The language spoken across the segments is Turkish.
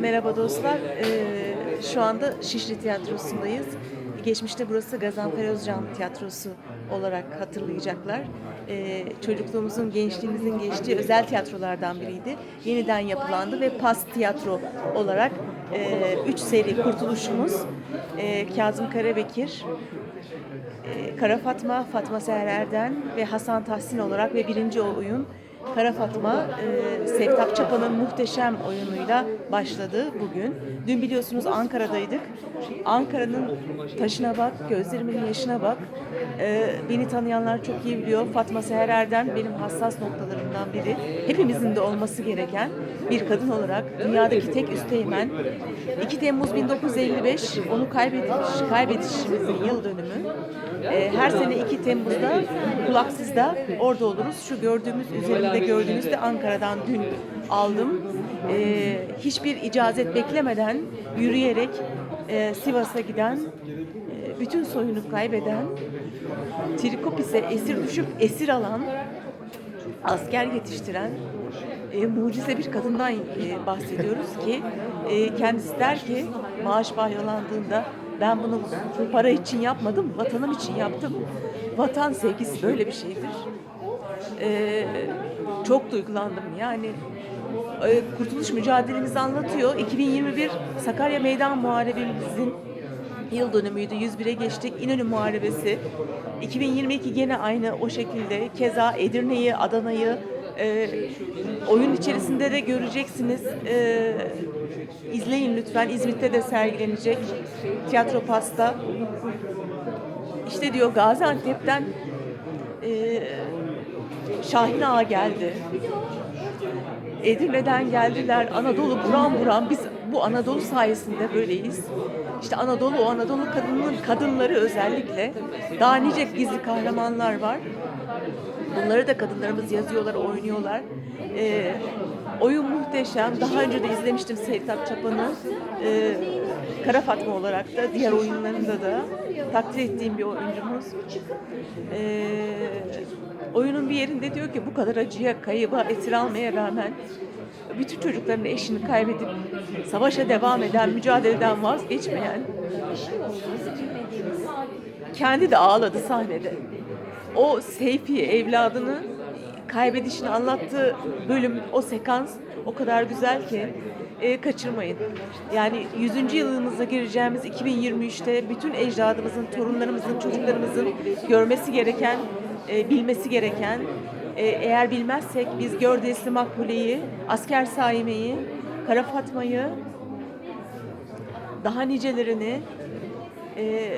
Merhaba dostlar. Ee, şu anda Şişli Tiyatrosu'ndayız. Geçmişte burası Gazanfer Özcan Tiyatrosu olarak hatırlayacaklar. Ee, çocukluğumuzun, gençliğimizin geçtiği özel tiyatrolardan biriydi. Yeniden yapılandı ve Pas Tiyatro olarak 3 seri kurtuluşumuz e, Kazım Karabekir, e, Kara Fatma, Fatma Seher Erden ve Hasan Tahsin olarak ve birinci oyun Kara Fatma, e, Sevtap Çapa'nın muhteşem oyunuyla başladı bugün. Dün biliyorsunuz Ankara'daydık. Ankara'nın taşına bak, gözlerimin yaşına bak. E, beni tanıyanlar çok iyi biliyor. Fatma Seher Erden benim hassas noktalarımdan biri. Hepimizin de olması gereken bir kadın olarak dünyadaki tek üsteğmen. 2 Temmuz 1955 onu kaybetmiş, kaybedişimizin yıl dönümü. E, her sene 2 Temmuz'da kulaksızda orada oluruz. Şu gördüğümüz üzerinde gördüğünüz de Ankara'dan dün aldım. E, hiçbir icazet beklemeden yürüyerek e, Sivas'a giden, e, bütün soyunu kaybeden, Trikopis'e esir düşüp esir alan, asker yetiştiren e, mucize bir kadından e, bahsediyoruz ki e, kendisi der ki maaş bağlandığında ben bunu para için yapmadım, vatanım için yaptım. Vatan sevgisi böyle bir şeydir. E, çok duygulandım yani. E, kurtuluş mücadelemizi anlatıyor. 2021 Sakarya Meydan Muharebemizin yıl dönümüydü. 101'e geçtik. İnönü Muharebesi. 2022 gene aynı o şekilde. Keza Edirne'yi, Adana'yı e, oyun içerisinde de göreceksiniz. E, izleyin lütfen. İzmit'te de sergilenecek. Tiyatro Pasta. İşte diyor Gaziantep'ten e, Şahin Ağa geldi. Edirne'den geldiler. Anadolu buram buram. Biz bu Anadolu sayesinde böyleyiz. İşte Anadolu, o Anadolu kadının kadınları özellikle. Daha nice gizli kahramanlar var. Bunları da kadınlarımız yazıyorlar, oynuyorlar. Ee, oyun muhteşem. Daha önce de izlemiştim Sevtap Çapa'nı. Ee, Kara Fatma olarak da, diğer oyunlarında da takdir ettiğim bir oyuncumuz. Ee, oyunun bir yerinde diyor ki bu kadar acıya, kayıba, esir almaya rağmen bütün çocukların eşini kaybedip savaşa devam eden, mücadeleden vazgeçmeyen kendi de ağladı sahnede. O Seyfi evladını kaybedişini anlattığı bölüm, o sekans o kadar güzel ki e, kaçırmayın. Yani 100. yılımıza gireceğimiz 2023'te bütün ecdadımızın, torunlarımızın, çocuklarımızın görmesi gereken, e, bilmesi gereken, e, eğer bilmezsek biz Gördesli Makbule'yi, Asker Saime'yi, Kara Fatma'yı, daha nicelerini e,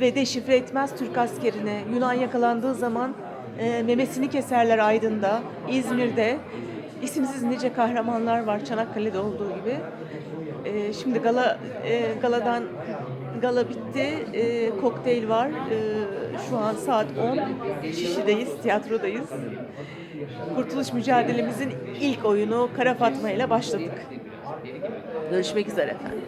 ve deşifre etmez Türk askerine Yunan yakalandığı zaman e, memesini keserler Aydın'da, İzmir'de. İsimsiz nice kahramanlar var Çanakkale'de olduğu gibi. E, şimdi gala e, galadan gala bitti. E, kokteyl var. E, şu an saat 10. Şişli'deyiz, tiyatrodayız. Kurtuluş mücadelemizin ilk oyunu Kara Fatma ile başladık. Görüşmek üzere efendim.